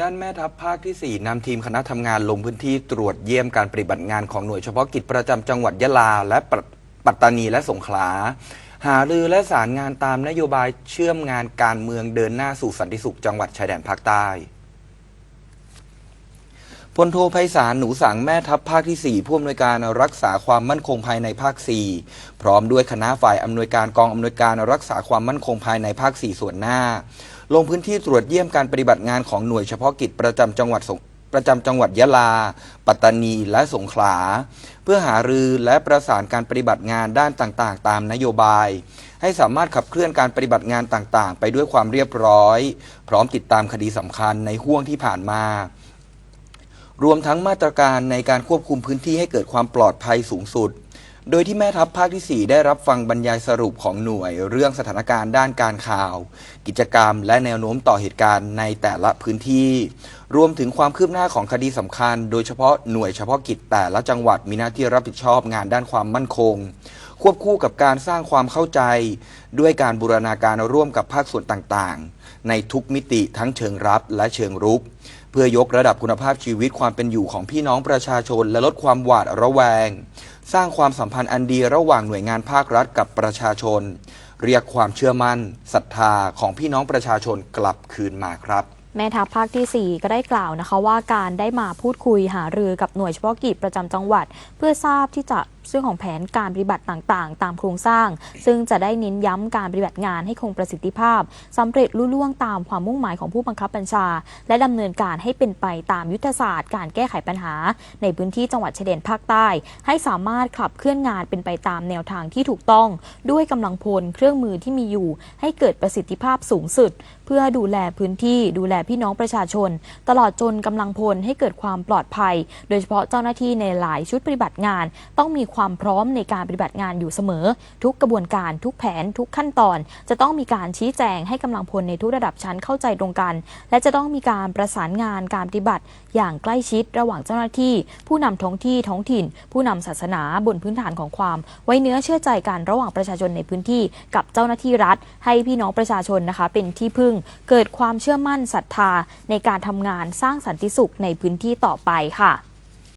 ด้านแม่ทัพภาคที่ 4นำทีมคณะทำงานลงพื้นที่ตรวจเยี่ยมการปฏิบัติงานของหน่วยเฉพาะกิจประจำจังหวัดยะลา และปปัตตานีและสงขลา หารือและสารงานตามนโยบายเชื่อมงานการเมืองเดินหน้าสู่สันติสุขจังหวัดชายแดนภาคใต้พลโทไพศาลหนูสังแม่ทัพภาคที่ 4 ผู้อำนวยการรักษาความมั่นคงภายในภาค 4 พร้อมด้วยคณะฝ่ายอำนวยการกองอำนวยการรักษาความมั่นคงภายในภาค 4 ส่วนหน้า ลงพื้นที่ตรวจเยี่ยมการปฏิบัติงานของหน่วยเฉพาะกิจประจำจังหวัดสงประจำจังหวัดยะลา ปัตตานี และสงขลา เพื่อหารือและประสานการปฏิบัติงานด้านต่างๆ ตามนโยบาย ให้สามารถขับเคลื่อนการปฏิบัติงานต่างๆ ไปด้วยความเรียบร้อย พร้อมติดตามคดีสำคัญในห่วงที่ผ่านมารวมทั้งมาตรการในการควบคุมพื้นที่ให้เกิดความปลอดภัยสูงสุด โดยที่แม่ทัพภาคที่ 4 ได้รับฟังบรรยายสรุปของหน่วย เรื่องสถานการณ์ด้านการข่าว กิจกรรม และแนวโน้มต่อเหตุการณ์ในแต่ละพื้นที่ รวมถึงความคืบหน้าของคดีสำคัญ โดยเฉพาะหน่วยเฉพาะกิจแต่ละจังหวัดมีหน้าที่รับผิดชอบงานด้านความมั่นคง ควบคู่กับการสร้างความเข้าใจ ด้วยการบูรณาการร่วมกับภาคส่วนต่างๆ ในทุกมิติทั้งเชิงรับและเชิงรุก เพื่อยกระดับคุณภาพชีวิตความเป็นอยู่ของพี่น้องประชาชนและลดความหวาดระแวง สร้างความสัมพันธ์อันดีระหว่างหน่วยงานภาครัฐกับประชาชน เรียกความเชื่อมั่นศรัทธาของพี่น้องประชาชนกลับคืนมาครับ แม่ทัพภาคที่ 4 ก็ได้กล่าวนะคะว่าการได้มาพูดคุยหารือกับหน่วยเฉพาะกิจประจำจังหวัด เพื่อทราบที่จะเรื่องของแผนการปฏิบัติต่างๆ ตามโครงสร้าง ซึ่งจะได้เน้นย้ำการปฏิบัติงานให้คงประสิทธิภาพสำเร็จลุล่วงตามความมุ่งหมายของผู้บังคับบัญชา และดำเนินการให้เป็นไปตามยุทธศาสตร์ การแก้ไขปัญหา ในพื้นที่จังหวัดชายแดนภาคใต้ ให้สามารถขับเคลื่อนงานเป็นไปตามแนวทางที่ถูกต้อง ด้วยกำลังพลเครื่องมือที่มีอยู่ ให้เกิดประสิทธิภาพสูงสุด เพื่อดูแลพื้นที่ดูแลพี่น้องประชาชน ตลอดจนกำลังพลให้เกิดความปลอดภัย โดยเฉพาะเจ้าหน้าที่ในหลายชุดปฏิบัติงาน ต้องมีความพร้อมในการปฏิบัติงานอยู่เสมอ ทุกกระบวนการทุกแผนทุกขั้นตอน จะต้องมีการชี้แจงให้กำลังพลในทุกระดับชั้นเข้าใจตรงกัน และจะต้องมีการประสานงานการปฏิบัติ อย่างใกล้ชิดระหว่างเจ้าหน้าที่ ผู้นำท้องที่ท้องถิ่น ผู้นำศาสนาบนพื้นฐานของความ ไว้เนื้อเชื่อใจกันระหว่างประชาชนในพื้นที่ กับเจ้าหน้าที่รัฐ ให้พี่น้องประชาชนนะคะ เป็นที่พึ่งเกิดความเชื่อมั่นศรัทธาในการทำงานสร้างสันติสุขในพื้นที่ต่อไปค่ะ